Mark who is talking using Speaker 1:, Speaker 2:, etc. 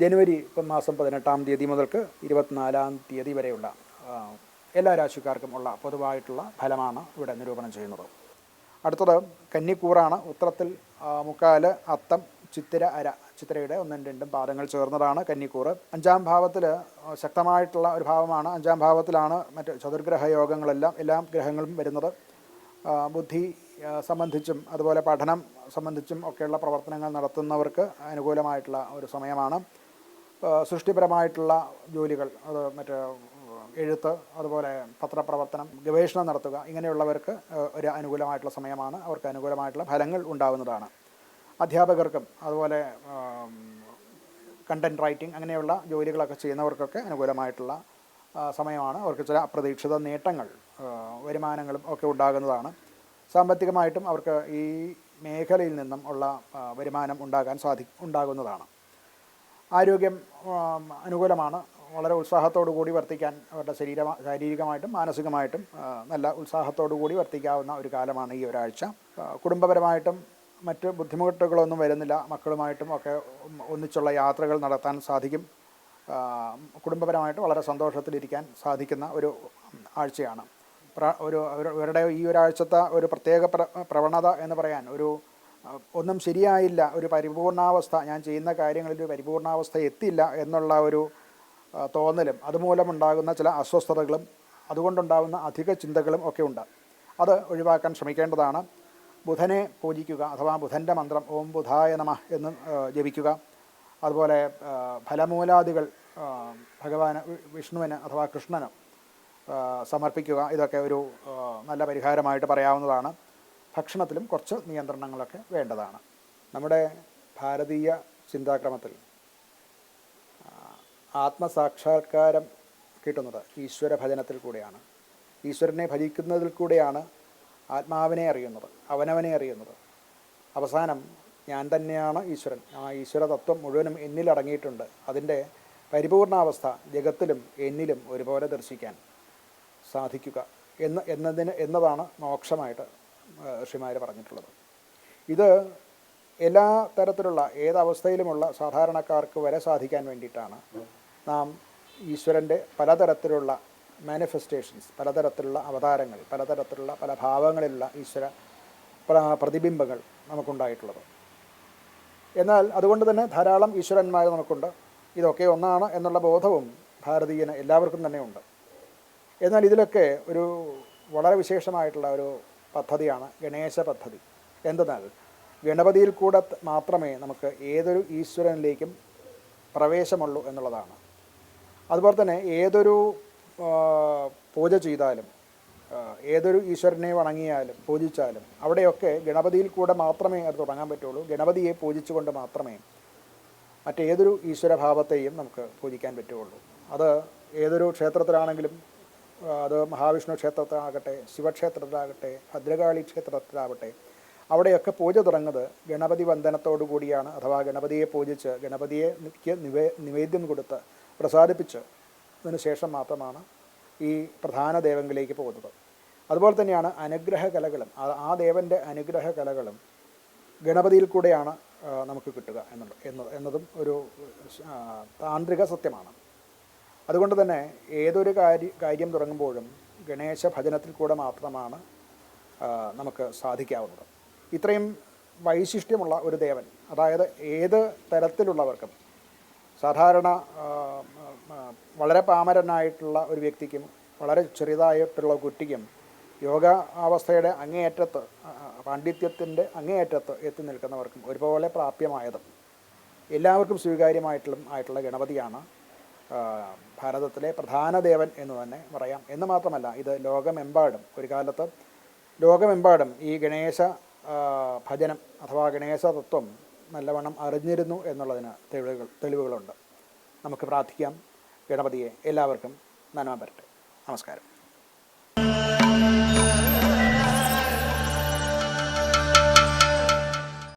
Speaker 1: ജനുവരി മാസം പതിനെട്ടാം തീയതി മുതൽക്ക് ഇരുപത്തിനാലാം തീയതി വരെയുള്ള എല്ലാ രാശിക്കാർക്കും ഉള്ള പൊതുവായിട്ടുള്ള ഫലമാണ് ഇവിടെ നിരൂപണം ചെയ്യുന്നത്. അടുത്തത് കന്നിക്കൂറാണ്. ഉത്തരത്തിൽ മുക്കാൽ അത്തം ചിത്തിര അര. ചിത്തിരയുടെ ഒന്നും രണ്ടും പാദങ്ങൾ ചേർന്നതാണ് കന്നിക്കൂറ്. അഞ്ചാം ഭാവത്തിൽ ശക്തമായിട്ടുള്ള ഒരു ഭാവമാണ്. അഞ്ചാം ഭാവത്തിലാണ് മറ്റ് ചതുർഗ്രഹ യോഗങ്ങളെല്ലാം എല്ലാ ഗ്രഹങ്ങളും വരുന്നത്. ബുദ്ധി സംബന്ധിച്ചും അതുപോലെ പഠനം സംബന്ധിച്ചും ഒക്കെയുള്ള പ്രവർത്തനങ്ങൾ നടത്തുന്നവർക്ക് അനുകൂലമായിട്ടുള്ള ഒരു സമയമാണ്. സൃഷ്ടിപരമായിട്ടുള്ള ജോലികൾ അത് മറ്റേ എഴുത്ത് അതുപോലെ പത്രപ്രവർത്തനം ഗവേഷണം നടത്തുക ഇങ്ങനെയുള്ളവർക്ക് ഒരു അനുകൂലമായിട്ടുള്ള സമയമാണ്. അവർക്ക് അനുകൂലമായിട്ടുള്ള ഫലങ്ങൾ ഉണ്ടാകുന്നതാണ്. അധ്യാപകർക്കും അതുപോലെ കണ്ടന്റ് റൈറ്റിംഗ് അങ്ങനെയുള്ള ജോലികളൊക്കെ ചെയ്യുന്നവർക്കൊക്കെ അനുകൂലമായിട്ടുള്ള സമയമാണ്. അവർക്ക് ചില അപ്രതീക്ഷിത നേട്ടങ്ങൾ വരുമാനങ്ങളും ഒക്കെ ഉണ്ടാകുന്നതാണ്. സാമ്പത്തികമായിട്ടും അവർക്ക് ഈ മേഖലയിൽ നിന്നും ഉള്ള വരുമാനം ഉണ്ടാകാൻ സാധി ഉണ്ടാകുന്നതാണ്. ആരോഗ്യം അനുകൂലമാണ്. വളരെ ഉത്സാഹത്തോടു കൂടി വർത്തിക്കാൻ അവരുടെ ശരീര ശാരീരികമായിട്ടും മാനസികമായിട്ടും നല്ല ഉത്സാഹത്തോടു കൂടി വർത്തിക്കാവുന്ന ഒരു കാലമാണ് ഈ ഒരാഴ്ച. കുടുംബപരമായിട്ടും മറ്റ് ബുദ്ധിമുട്ടുകളൊന്നും വരുന്നില്ല. മക്കളുമായിട്ടും ഒക്കെ ഒന്നിച്ചുള്ള യാത്രകൾ നടത്താൻ സാധിക്കും. കുടുംബപരമായിട്ട് വളരെ സന്തോഷത്തിലിരിക്കാൻ സാധിക്കുന്ന ഒരു ആഴ്ചയാണ്. ഒരു അവര- അവരുടെ ഈ ഒരാഴ്ചത്തെ ഒരു പ്രത്യേക പ്രവണത എന്ന് പറയാൻ ഒരു ഒന്നും ശരിയായില്ല. ഒരു പരിപൂർണാവസ്ഥ ഞാൻ ചെയ്യുന്ന കാര്യങ്ങളിൽ ഒരു പരിപൂർണാവസ്ഥ എത്തില്ല എന്നുള്ള ഒരു തോന്നലും അതുമൂലമുണ്ടാകുന്ന ചില അസ്വസ്ഥതകളും അതുകൊണ്ടുണ്ടാകുന്ന അധിക ചിന്തകളും ഒക്കെ ഉണ്ട്. അത് ഒഴിവാക്കാൻ ശ്രമിക്കേണ്ടതാണ്. ബുധനെ പൂജിക്കുക അഥവാ ബുധന്റെ മന്ത്രം ഓം ബുധായ നമ എന്ന് ജപിക്കുക. അതുപോലെ ഫലമൂലാദികൾ ഭഗവാന് വിഷ്ണുവിന് അഥവാ കൃഷ്ണന് സമർപ്പിക്കുക. ഇതൊക്കെ ഒരു നല്ല പരിഹാരമായിട്ട് പറയാവുന്നതാണ്. ഭക്ഷണത്തിലും കുറച്ച് നിയന്ത്രണങ്ങളൊക്കെ വേണ്ടതാണ്. നമ്മുടെ ഭാരതീയ ചിന്താക്രമത്തിൽ ആത്മസാക്ഷാത്കാരം കിട്ടുന്നത് ഈശ്വര ഭജനത്തിൽ കൂടെയാണ്. ഈശ്വരനെ ഭജിക്കുന്നതിൽ കൂടെയാണ് ആത്മാവിനെ അറിയുന്നത് അവനവനെ അറിയുന്നത്. അവസാനം ഞാൻ തന്നെയാണ് ഈശ്വരൻ. ആ ഈശ്വര തത്വം മുഴുവനും എന്നിൽ അടങ്ങിയിട്ടുണ്ട്. അതിന്റെ പരിപൂർണാവസ്ഥ ജഗത്തിലും എന്നിലും ഒരുപോലെ ദർശിക്കാൻ സാധിക്കുക എന്ന് എന്നതിന് എന്നതാണ് മോക്ഷമായിട്ട് ഋഷിമാർ പറഞ്ഞിട്ടുള്ളത്. ഇത് എല്ലാ തരത്തിലുള്ള ഏതവസ്ഥയിലുമുള്ള സാധാരണക്കാർക്ക് വരെ സാധിക്കാൻ വേണ്ടിയിട്ടാണ് നാം ഈശ്വരന്റെ പലതരത്തിലുള്ള മാനിഫെസ്റ്റേഷൻസ് പലതരത്തിലുള്ള അവതാരങ്ങൾ പലതരത്തിലുള്ള പല ഭാവങ്ങളിലുള്ള ഈശ്വര പ്ര- പ്രതിബിംബങ്ങൾ നമുക്കുണ്ടായിട്ടുള്ളത്. എന്നാൽ അതുകൊണ്ട് തന്നെ ധാരാളം ഈശ്വരന്മാർ നമുക്കുണ്ട്. ഇതൊക്കെ ഒന്നാണ് എന്നുള്ള ബോധവും ഭാരതീയന് എല്ലാവർക്കും തന്നെ ഉണ്ട്. എന്നാൽ ഇതിലൊക്കെ ഒരു വളരെ വിശേഷമായിട്ടുള്ള ഒരു പദ്ധതിയാണ് ഗണേശ പദ്ധതി. എന്തെന്നാൽ ഗണപതിയിൽ കൂടെ മാത്രമേ നമുക്ക് ഏതൊരു ഈശ്വരനിലേക്കും പ്രവേശമുള്ളൂ എന്നുള്ളതാണ്. അതുപോലെ തന്നെ ഏതൊരു പൂജ ചെയ്താലും ഏതൊരു ഈശ്വരനെ വണങ്ങിയാലും പൂജിച്ചാലും അവിടെയൊക്കെ ഗണപതിയിൽ കൂടെ മാത്രമേ അത് തുടങ്ങാൻ പറ്റുള്ളൂ. ഗണപതിയെ പൂജിച്ചുകൊണ്ട് മാത്രമേ മറ്റേതൊരു ഈശ്വരഭാവത്തെയും നമുക്ക് പൂജിക്കാൻ പറ്റുകയുള്ളൂ അത് ഏതൊരു ക്ഷേത്രത്തിലാണെങ്കിലും അത് മഹാവിഷ്ണു ക്ഷേത്രത്തിലാകട്ടെ ശിവക്ഷേത്രത്തിലാകട്ടെ ഭദ്രകാളി ക്ഷേത്രത്തിലാവട്ടെ അവിടെയൊക്കെ പൂജ തുടങ്ങുന്നത് ഗണപതി വന്ദനത്തോടു കൂടിയാണ്. അഥവാ ഗണപതിയെ പൂജിച്ച് ഗണപതിയെ നിവേ നിവേദ്യം കൊടുത്ത് പ്രസാദിപ്പിച്ച് അതിന് ശേഷം മാത്രമാണ് ഈ പ്രധാന ദേവങ്ങളിലേക്ക് പോകുന്നത്. അതുപോലെ തന്നെയാണ് അനുഗ്രഹ കലകളും. ആ- ദേവന്റെ അനുഗ്രഹ കലകളും ഗണപതിയിൽ കൂടെയാണ് നമുക്ക് കിട്ടുക എന്നുള്ളത് എന്നതും ഒരു താന്ത്രിക സത്യമാണ്. അതുകൊണ്ട് തന്നെ ഏതൊരു കാര്യ കാര്യം തുടങ്ങുമ്പോഴും ഗണേശ ഭജനത്തിൽ കൂടെ മാത്രമാണ് നമുക്ക് സാധിക്കാവുന്നത്. ഇത്രയും വൈശിഷ്ട്യമുള്ള ഒരു ദേവൻ അതായത് ഏത് തരത്തിലുള്ളവർക്കും സാധാരണ വളരെ പാമരനായിട്ടുള്ള ഒരു വ്യക്തിക്കും വളരെ ചെറുതായിട്ടുള്ള കുട്ടിക്കും യോഗ അവസ്ഥയുടെ അങ്ങേയറ്റത്ത് പാണ്ഡിത്യത്തിന്റെ അങ്ങേയറ്റത്ത് എത്തി നിൽക്കുന്നവർക്കും ഒരുപോലെ പ്രാപ്യമായതും എല്ലാവർക്കും സ്വീകാര്യമായിട്ടുള്ള ആയിട്ടുള്ള ഗണപതിയാണ് ഭാരതത്തിലെ പ്രധാന ദേവൻ എന്ന് തന്നെ പറയാം. എന്ന് മാത്രമല്ല ഇത് ലോകമെമ്പാടും ഒരു കാലത്ത് ലോകമെമ്പാടും ഈ ഗണേശ ഭജനം അഥവാ ഗണേശ തത്വം നല്ലവണ്ണം അറിഞ്ഞിരുന്നു എന്നുള്ളതിന് തെളിവുകൾ തെളിവുകളുണ്ട്. നമുക്ക് പ്രാർത്ഥിക്കാം. ഗണപതിയെ എല്ലാവർക്കും നന്മ വരട്ടെ നമസ്കാരം.